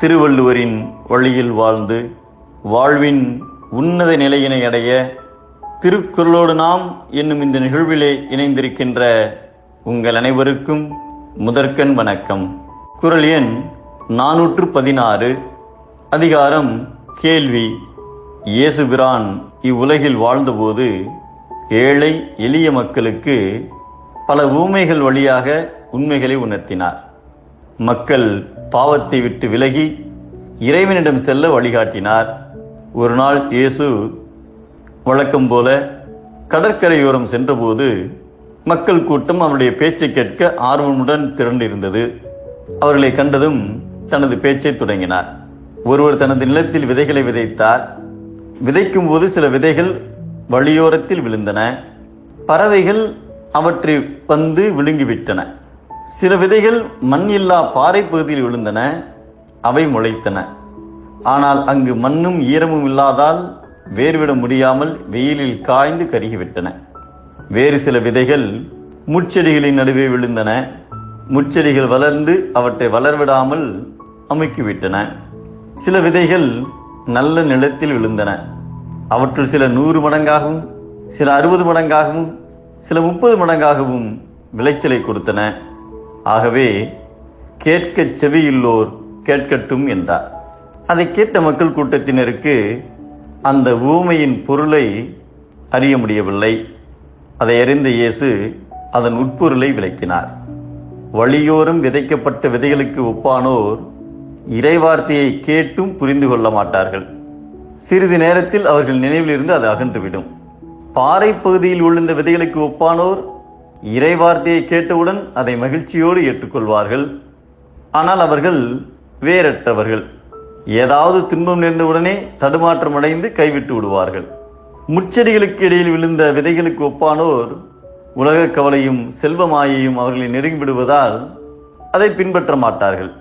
திருவள்ளுவரின் வழியில் வாழ்ந்து வாழ்வின் உன்னத நிலையினை அடைய திருக்குறளோடு நாம் என்னும் இந்த நிகழ்விலே இணைந்திருக்கின்ற உங்கள் அனைவருக்கும் முதற்கண் வணக்கம். குரல் எண் நானூற்று பதினாறு அதிகாரம் கேள்வி. இயேசுபிரான் இவ்வுலகில் வாழ்ந்தபோது ஏழை எளிய மக்களுக்கு பல ஊமைகள் வழியாக உண்மைகளை உணர்த்தினார். மக்கள் பாவத்தை விட்டு விலகி இறைவனிடம் செல்ல வழிகாட்டினார். ஒரு நாள் இயேசு வழக்கம் போல கடற்கரையோரம் சென்றபோது மக்கள் கூட்டம் அவருடைய பேச்சை கேட்க ஆர்வமுடன் திரண்டிருந்தது. அவர்களை கண்டதும் தனது பேச்சை தொடங்கினார். ஒருவர் தனது நிலத்தில் விதைகளை விதைத்தார். விதைக்கும் போது சில விதைகள் வழியோரத்தில் விழுந்தன. பறவைகள் அவற்றை வந்து விழுங்கிவிட்டன. சில விதைகள் மண் இல்லா பாறை பகுதியில் விழுந்தன அவை முளைத்தன. ஆனால் அங்கு மண்ணும் ஈரமும் இல்லாதால் வேர்விட முடியாமல் வெயிலில் காய்ந்து கருகிவிட்டன. வேறு சில விதைகள் முச்செடிகளின் நடுவே விழுந்தன. முச்செடிகள் வளர்ந்து அவற்றை வளர்விடாமல் அமுக்கிவிட்டன. சில விதைகள் நல்ல நிலத்தில் விழுந்தன. அவற்றுள் சில நூறு மடங்காகவும் சில அறுபது மடங்காகவும் சில முப்பது மடங்காகவும் விளைச்சலை கொடுத்தன. ஆகவே கேட்கச் செவியுள்ளோர் கேட்கட்டும் என்றார். அதை கேட்ட மக்கள் கூட்டத்தினருக்கு அந்த ஊமையின் பொருளை அறிய முடியவில்லை. அதை அறிந்த இயேசு அதன் உட்பொருளை விளக்கினார். வழியோரம் விதைக்கப்பட்ட விதைகளுக்கு ஒப்பானோர் இறைவார்த்தையை கேட்டும் புரிந்து கொள்ள மாட்டார்கள். சிறிது நேரத்தில் அவர்கள் நினைவிலிருந்து அது அகன்றுவிடும். பாறை பகுதியில் விழுந்த விதைகளுக்கு ஒப்பானோர் இறைவார்த்தையை கேட்டவுடன் அதை மகிழ்ச்சியோடு ஏற்றுக்கொள்வார்கள். ஆனால் அவர்கள் வேறற்றவர்கள். ஏதாவது துன்பம் நேர்ந்தவுடனே தடுமாற்றம் அடைந்து கைவிட்டு விடுவார்கள். முச்செடிகளுக்கு இடையில் விழுந்த விதைகளுக்கு ஒப்பானோர் உலக கவலையும் செல்வமாயையும் அவர்களை நெருங்கிவிடுவதால் அதை பின்பற்ற மாட்டார்கள்.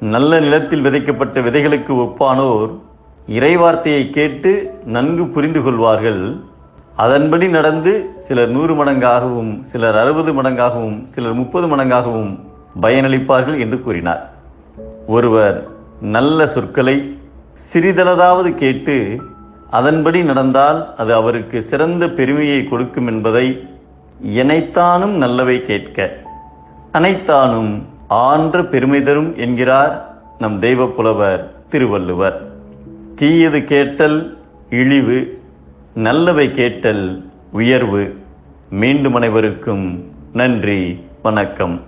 நல்ல நிலத்தில் விதைக்கப்பட்ட விதைகளுக்கு ஒப்பானோர் இறைவார்த்தையை கேட்டு நன்கு புரிந்து கொள்வார்கள். அதன்படி நடந்து சிலர் நூறு மடங்காகவும் சிலர் அறுபது மடங்காகவும் சிலர் முப்பது மடங்காகவும் பயனளிப்பார்கள் என்று கூறினார். ஒருவர் நல்ல சொற்களை சிறிதளதாவது கேட்டு அதன்படி நடந்தால் அது அவருக்கு சிறந்த பெருமையை கொடுக்கும் என்பதை எனைத்தானும் நல்லவை கேட்க அனைத்தானும் ஆன்ற பெருமை தரும் என்கிறார் நம் தெய்வ புலவர் திருவள்ளுவர். தீயது கேட்டல் இழிவு நல்லவை கேட்டல் உயர்வு. மீண்டும் அனைவருக்கும் நன்றி வணக்கம்.